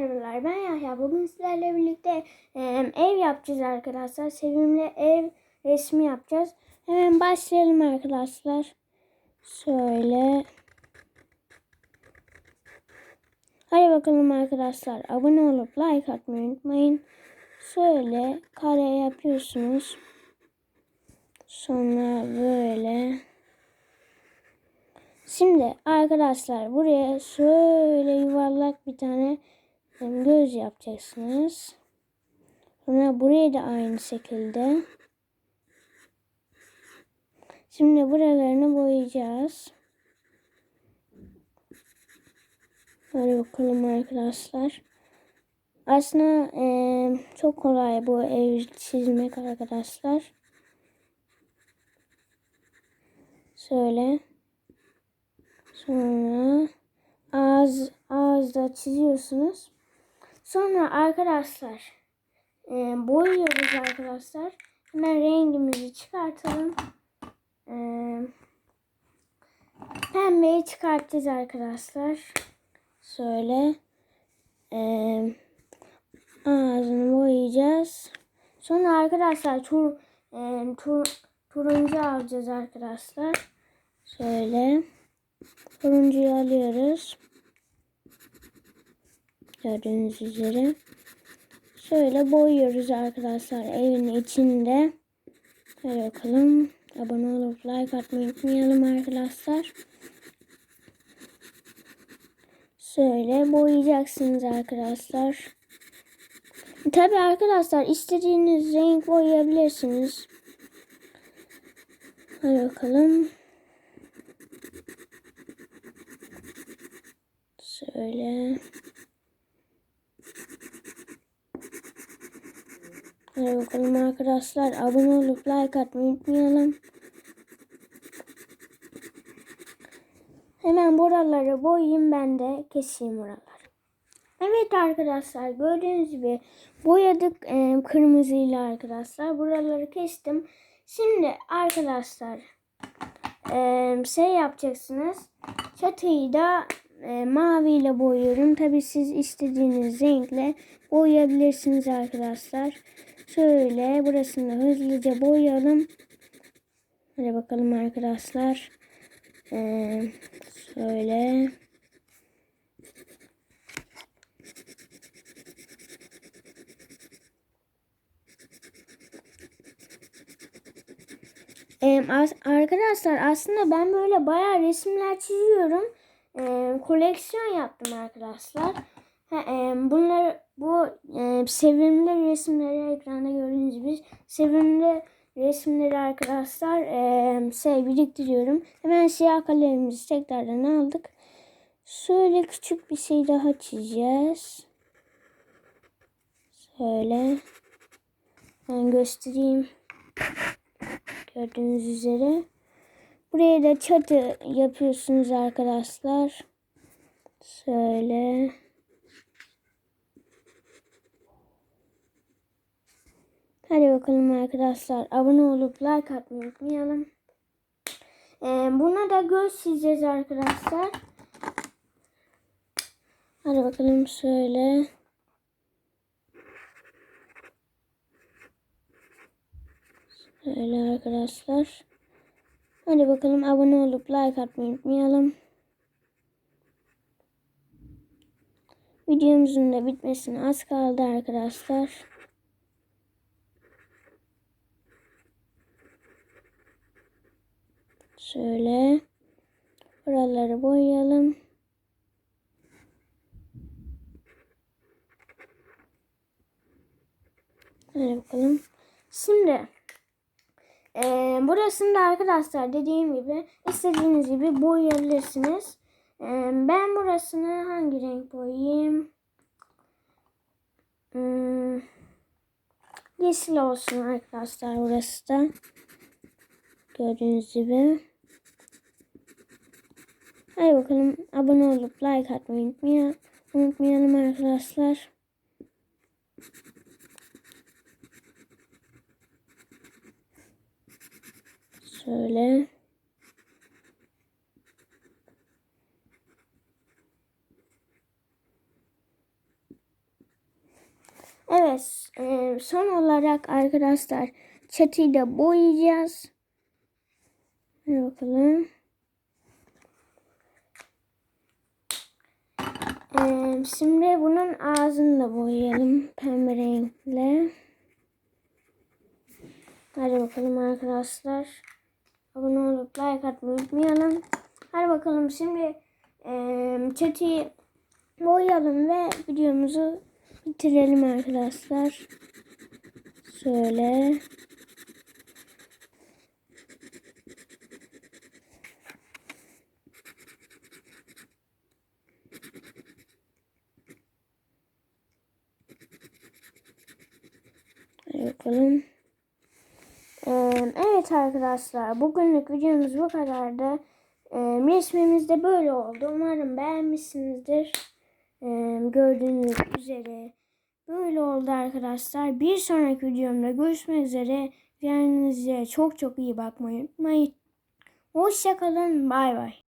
merhabalar ben Yahya. Bugün sizlerle birlikte e, ev yapacağız arkadaşlar. Sevimli ev resmi yapacağız. Hemen başlayalım arkadaşlar. Şöyle. Hadi bakalım arkadaşlar. Abone olup like atmayı unutmayın. Şöyle kare yapıyorsunuz. Sonra böyle. Şimdi arkadaşlar buraya şöyle yuvarlak bir tane göz yapacaksınız. Sonra buraya da aynı şekilde. Şimdi buralarını boyayacağız. Hadi bakalım arkadaşlar. Aslında e, çok kolay bu ev çizmek arkadaşlar. Şöyle. Sonra ağız ağızda çiziyorsunuz. Sonra arkadaşlar e, boyuyoruz arkadaşlar. Hemen rengimizi çıkartalım. E, pembeyi çıkartacağız arkadaşlar. Şöyle e, ağzını boyayacağız. Sonra arkadaşlar tur, e, tur, turuncu alacağız arkadaşlar. Şöyle. Turuncuyu alıyoruz. Gördüğünüz üzere. Şöyle boyuyoruz arkadaşlar evin içinde. Hadi bakalım. Abone olup like atmayı unutmayalım arkadaşlar. Şöyle boyayacaksınız arkadaşlar. Tabi arkadaşlar istediğiniz renk boyayabilirsiniz. Hadi bakalım. Şöyle. Hadi bakalım arkadaşlar. Abone olup like atmayı unutmayalım. Hemen buraları boyayayım ben de keseyim buraları. Evet arkadaşlar gördüğünüz gibi boyadık e, kırmızıyla arkadaşlar. Buraları kestim. Şimdi arkadaşlar e, şey yapacaksınız. Çatıyı da e, maviyle boyuyorum. Tabi siz istediğiniz renkle boyayabilirsiniz arkadaşlar. Şöyle burasını hızlıca boyayalım. Hadi bakalım arkadaşlar. Ee, şöyle. Ee, arkadaşlar aslında ben böyle bayağı resimler çiziyorum e, koleksiyon yaptım arkadaşlar. E, bunlar bu e, sevimli resimleri ekranda gördüğünüz gibi sevimli resimleri arkadaşlar e, şey biriktiriyorum. Hemen siyah kalemimizi tekrardan aldık. Şöyle küçük bir şey daha çizeceğiz. Şöyle. Ben göstereyim. Gördüğünüz üzere. Buraya da çatı yapıyorsunuz arkadaşlar. Şöyle. Hadi bakalım arkadaşlar. Abone olup like atmayı unutmayalım. Ee, buna da göz çizeceğiz arkadaşlar. Hadi bakalım şöyle. Şöyle arkadaşlar. Hadi bakalım abone olup like atmayı unutmayalım. Videomuzun da bitmesine az kaldı arkadaşlar. Şöyle buraları boyayalım. Hadi bakalım. Şimdi ee, burasını da arkadaşlar dediğim gibi istediğiniz gibi boyayabilirsiniz. Ee, ben burasını hangi renk boyayayım? Hmm, yeşil olsun arkadaşlar burası da. Gördüğünüz gibi. Hadi bakalım abone olup like atmayı unutmayalım, unutmayalım arkadaşlar. Şöyle. Evet, e, son olarak arkadaşlar çatıyı da boyayacağız. Hadi bakalım. E, şimdi bunun ağzını da boyayalım pembe renkle. Hadi bakalım arkadaşlar. Abone olup like atmayı unutmayalım. Hadi bakalım şimdi e, çatıyı boyayalım ve videomuzu bitirelim arkadaşlar. Şöyle. Bakalım. Ee, evet arkadaşlar bugünlük videomuz bu kadardı. Ee, resmimiz de böyle oldu. Umarım beğenmişsinizdir. Ee, gördüğünüz üzere böyle oldu arkadaşlar. Bir sonraki videomda görüşmek üzere. Kendinize çok çok iyi bakmayı unutmayın. Hoşçakalın. Bay bay.